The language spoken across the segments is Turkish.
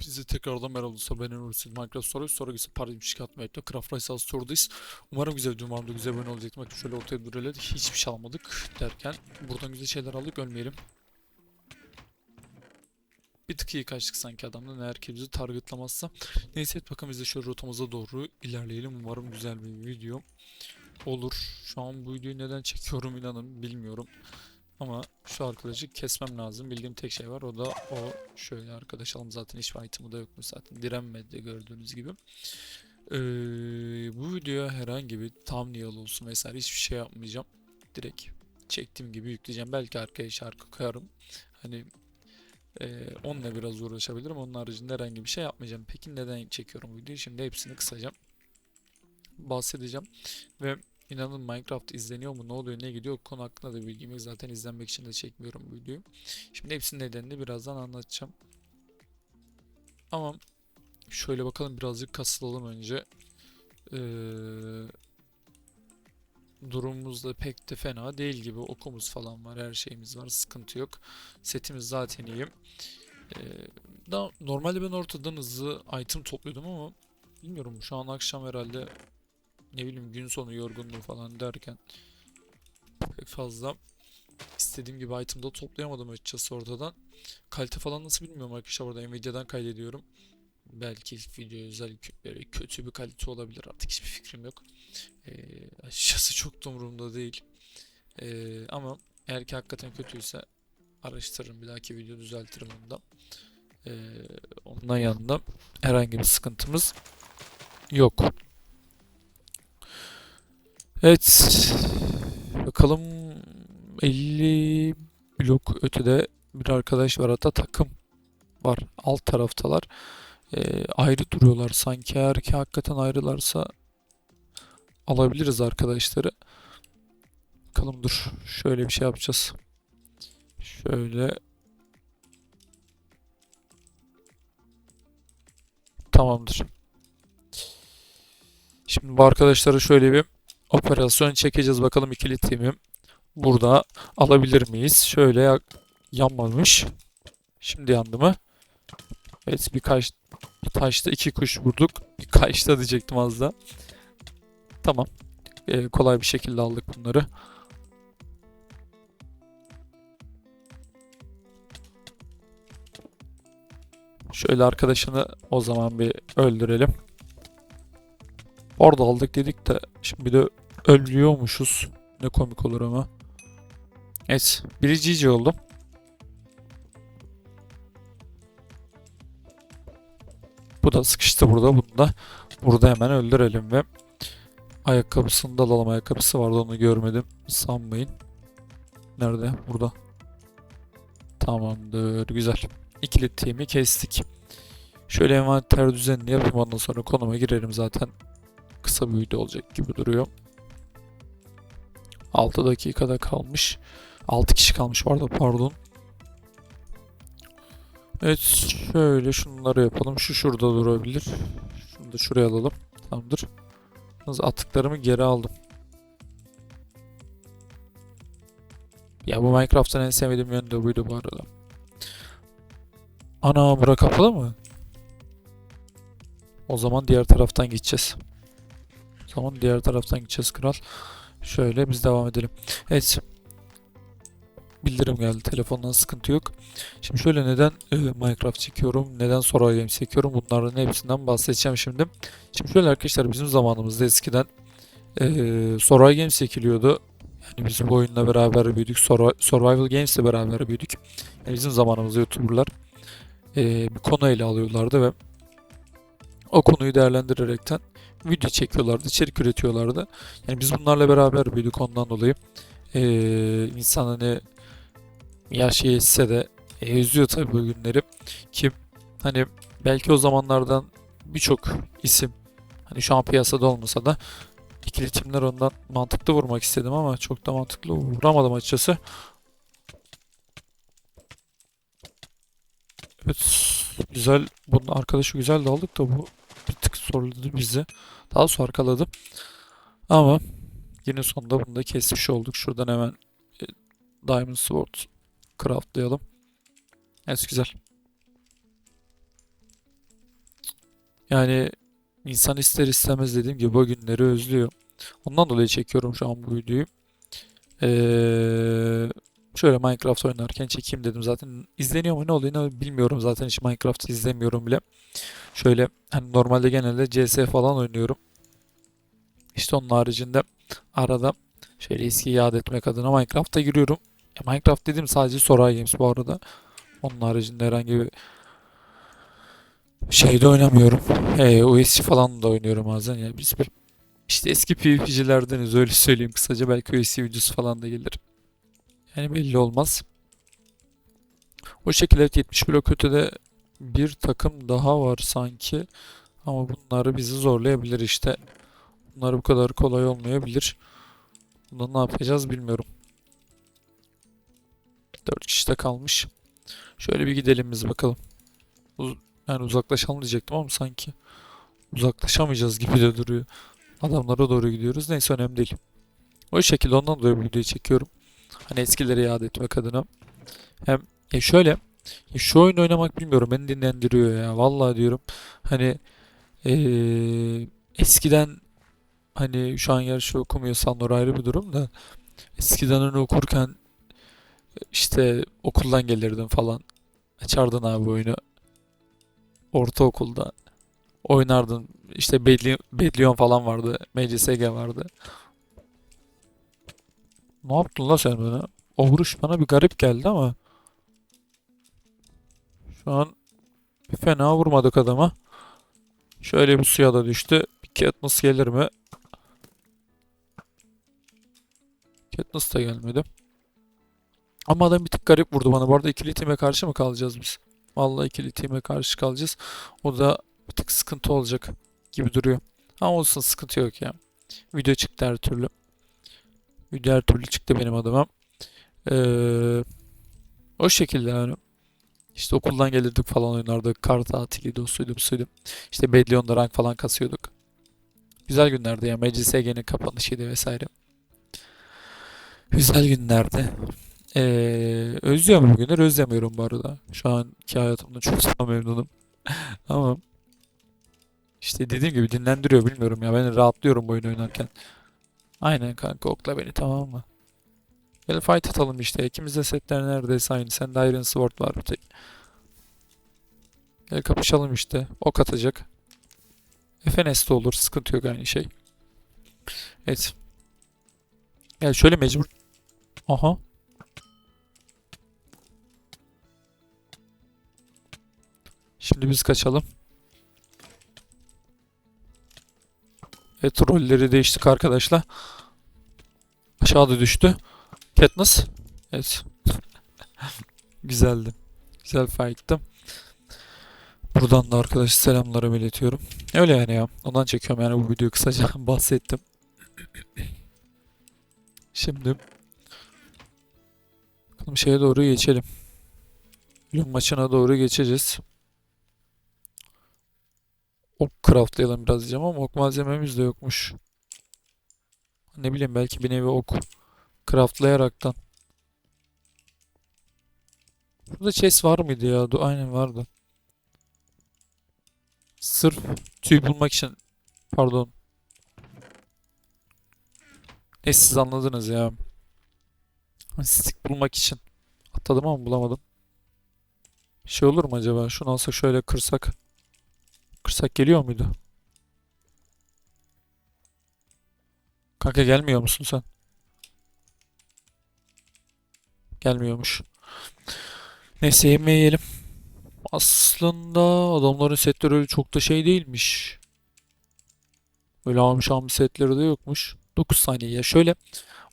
Bize tekrardan merhaba dostlar. Ben Enur Sil. Minecraft soruyu sonra ise paradigm çıkartma yaptı. Craft Rice Store'dayız. Umarım güzel bir umarım da güzel bir oyun olacak. Bakın şöyle ortaya duruyla hiçbir şey almadık derken buradan güzel şeyler aldık ölmeyelim. Bir tık iyi kaçtık sanki adamdan eğer ki bizi targetlamazsa. Neyse bakın biz de şöyle rotamıza doğru ilerleyelim. Umarım güzel bir video olur. Şu an bu videoyu neden çekiyorum inanın bilmiyorum. Ama şu arkadaşı kesmem lazım. Bildiğim tek şey var. O da o şöyle arkadaş alım zaten hiçbir item'ı da yokmuş zaten. Direnmedi gördüğünüz gibi. Ee, bu videoya herhangi bir thumbnail olsun vesaire hiçbir şey yapmayacağım. Direkt çektiğim gibi yükleyeceğim. Belki arkaya şarkı koyarım. Hani ee, onunla biraz uğraşabilirim. Onun haricinde herhangi bir şey yapmayacağım. Peki neden çekiyorum videoyu? Şimdi hepsini kısaca bahsedeceğim. Ve İnanın Minecraft izleniyor mu, ne oluyor, ne gidiyor konu hakkında da bilgim. Zaten izlenmek için de çekmiyorum bu videoyu. Şimdi hepsinin nedenini birazdan anlatacağım. Ama şöyle bakalım birazcık kasılalım önce. Ee, durumumuz da pek de fena değil gibi. Okumuz falan var, her şeyimiz var, sıkıntı yok. Setimiz zaten iyi. Ee, da, normalde ben ortadan hızlı item topluyordum ama bilmiyorum şu an akşam herhalde ne bileyim gün sonu yorgunluğu falan derken pek fazla istediğim gibi item'da toplayamadım açıkçası ortadan. Kalite falan nasıl bilmiyorum arkadaşlar burada Nvidia'dan kaydediyorum. Belki video özel kötü bir kalite olabilir artık hiçbir fikrim yok. Ee, açıkçası çok da umurumda değil. Ee, ama eğer ki hakikaten kötüyse araştırırım bir dahaki video düzeltirim onu da. Ee, ondan yanında herhangi bir sıkıntımız yok. Evet. Bakalım 50 blok ötede bir arkadaş var hatta takım var. Alt taraftalar. Ee, ayrı duruyorlar sanki. Eğer ki hakikaten ayrılarsa alabiliriz arkadaşları. Bakalım dur. Şöyle bir şey yapacağız. Şöyle. Tamamdır. Şimdi bu arkadaşları şöyle bir operasyon çekeceğiz. Bakalım ikili timim burada alabilir miyiz? Şöyle ya- yanmamış. Şimdi yandı mı? Evet birkaç bir taşta iki kuş vurduk. Birkaç da diyecektim az da. Tamam. Ee, kolay bir şekilde aldık bunları. Şöyle arkadaşını o zaman bir öldürelim. Orada aldık dedik de şimdi bir de ölüyormuşuz. Ne komik olur ama. Evet. Biri GG oldu. Bu da sıkıştı burada. Bunu da burada hemen öldürelim ve ayakkabısını da alalım. Ayakkabısı vardı onu görmedim. Sanmayın. Nerede? Burada. Tamamdır. Güzel. İkili team'i kestik. Şöyle envanter düzenini yapayım ondan sonra konuma girerim zaten kısa bir olacak gibi duruyor. 6 dakikada kalmış. 6 kişi kalmış bu pardon. Evet şöyle şunları yapalım. Şu şurada durabilir. Şunu da şuraya alalım. Tamamdır. Yalnız attıklarımı geri aldım. Ya bu Minecraft'ın en sevmediğim yönü de buydu bu arada. Ana bura kapalı mı? O zaman diğer taraftan gideceğiz. Zaman diğer taraftan gideceğiz kral. Şöyle biz devam edelim. Evet. Bildirim geldi. Telefondan sıkıntı yok. Şimdi şöyle neden e, Minecraft çekiyorum? Neden Sora Games çekiyorum? Bunların hepsinden bahsedeceğim şimdi. Şimdi şöyle arkadaşlar bizim zamanımızda eskiden e, Sora Games çekiliyordu. Yani biz bu oyunla beraber büyüdük. Sora- Survival Games ile beraber büyüdük. Yani bizim zamanımızda YouTuber'lar e, bir konu ele alıyorlardı ve o konuyu değerlendirerekten video çekiyorlardı, içerik üretiyorlardı. Yani biz bunlarla beraber büyüdük ondan dolayı. Ee, insan hani yaş yetse de e, üzüyor tabii bu günleri. Ki hani belki o zamanlardan birçok isim hani şu an piyasada olmasa da ikili timler ondan mantıklı vurmak istedim ama çok da mantıklı vuramadım açıkçası. Evet güzel bunun arkadaşı güzel de aldık da bu bir tık zorladı bizi. Daha sonra arkaladı. Ama yine sonunda bunu da kesmiş olduk. Şuradan hemen e, Diamond Sword craftlayalım. Evet güzel. Yani insan ister istemez dediğim gibi o günleri özlüyor. Ondan dolayı çekiyorum şu an bu videoyu. Ee, şöyle Minecraft oynarken çekeyim dedim. Zaten izleniyor mu ne oluyor ne bilmiyorum. Zaten hiç Minecraft izlemiyorum bile. Şöyle hani normalde genelde CS falan oynuyorum. İşte onun haricinde arada şöyle eski yad etmek adına Minecraft'a giriyorum. Ya Minecraft dedim sadece Soray Games bu arada. Onun haricinde herhangi bir şeyde oynamıyorum. Ee, OSC falan da oynuyorum bazen ya biz bir işte eski PvP'cilerdeniz öyle söyleyeyim kısaca belki OSC videosu falan da gelir. Yani belli olmaz. O şekilde evet, 70 blok ötede bir takım daha var sanki. Ama bunları bizi zorlayabilir işte. Bunlar bu kadar kolay olmayabilir. Bunda ne yapacağız bilmiyorum. 4 kişi de kalmış. Şöyle bir gidelim biz bakalım. Uz- yani uzaklaşalım diyecektim ama sanki uzaklaşamayacağız gibi de duruyor. Adamlara doğru gidiyoruz. Neyse önemli değil. O şekilde ondan dolayı bu videoyu çekiyorum. Hani eskileri yad etmek adına. Hem ya şöyle şu oyun oynamak bilmiyorum beni dinlendiriyor ya. Vallahi diyorum. Hani eee, eskiden hani şu an gerçi okumuyorsan o ayrı bir durum da eskiden hani okurken işte okuldan gelirdim falan. Açardın abi oyunu. Ortaokulda oynardın. İşte Bedli Bedlion falan vardı. MCSG vardı. Ne yaptın la sen bana? O vuruş bana bir garip geldi ama şu an fena vurmadık adama. Şöyle bir suya da düştü. Bir Katniss gelir mi? Katniss da gelmedi. Ama adam bir tık garip vurdu bana. Bu arada ikili time karşı mı kalacağız biz? Vallahi ikili time karşı kalacağız. O da bir tık sıkıntı olacak gibi duruyor. Ama olsun sıkıntı yok ya. Video çıktı her türlü. Video her türlü çıktı benim adıma. Ee, o şekilde yani. İşte okuldan gelirdik falan oynardık. Kar tatiliydi, o suydu, suydu. İşte Bedlion'da rank falan kasıyorduk. Güzel günlerdi ya. MCSG'nin kapanışıydı vesaire. Güzel günlerdi. Ee, özlüyorum bugünleri, özlemiyorum bu arada. Şu anki hayatımda çok sağ memnunum. Ama işte dediğim gibi dinlendiriyor bilmiyorum ya. Ben rahatlıyorum bu oyun oynarken. Aynen kanka okla beni tamam mı? Gel fight atalım işte. İkimiz de setler neredeyse aynı. Sende Iron Sword var bir tek. Gel kapışalım işte. Ok atacak. FNS de olur. Sıkıntı yok aynı şey. Evet. Gel şöyle mecbur. Aha. Şimdi biz kaçalım. Evet rolleri değiştik arkadaşlar. Aşağıda düştü. Katniss. Evet. Güzeldi. Güzel fight'tı. Buradan da arkadaş selamlarımı iletiyorum. Öyle yani ya. Ondan çekiyorum yani bu videoyu kısaca bahsettim. Şimdi bakalım şeye doğru geçelim. Bölüm maçına doğru geçeceğiz. Ok craftlayalım biraz diyeceğim ama ok malzememiz de yokmuş. Ne bileyim belki bir nevi ok craftlayaraktan. Burada chest var mıydı ya? Aynen vardı. Sırf tüy bulmak için. Pardon. Ne siz anladınız ya. Stick bulmak için. Atladım ama bulamadım. Şey olur mu acaba? Şunu alsak şöyle kırsak. Kırsak geliyor muydu? Kanka gelmiyor musun sen? Gelmiyormuş. Neyse yemeği yiyelim. Aslında adamların setleri öyle çok da şey değilmiş. Öyle almış almış setleri de yokmuş. 9 saniye ya. Şöyle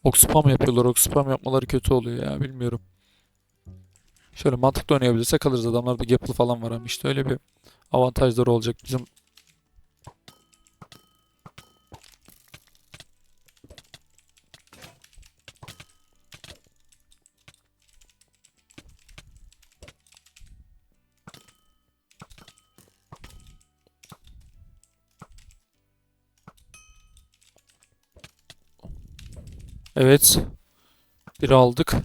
ok spam yapıyorlar. Ok spam yapmaları kötü oluyor ya. Bilmiyorum. Şöyle mantıklı oynayabilirsek alırız. Adamlarda gapple falan var ama işte öyle bir avantajları olacak bizim. Evet. Bir aldık.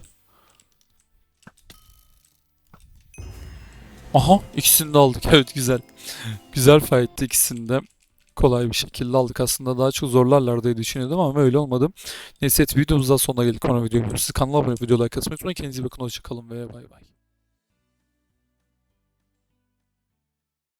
Aha ikisini de aldık. Evet güzel. Güzel fight'tı ikisini de. Kolay bir şekilde aldık. Aslında daha çok zorlarlar diye düşünüyordum ama öyle olmadı. Neyse evet, videomuzdan sonuna geldik. Sonra video görüşürüz. Kanala abone olup video like atmayı unutmayın. Kendinize bakın. Hoşçakalın ve bay bay.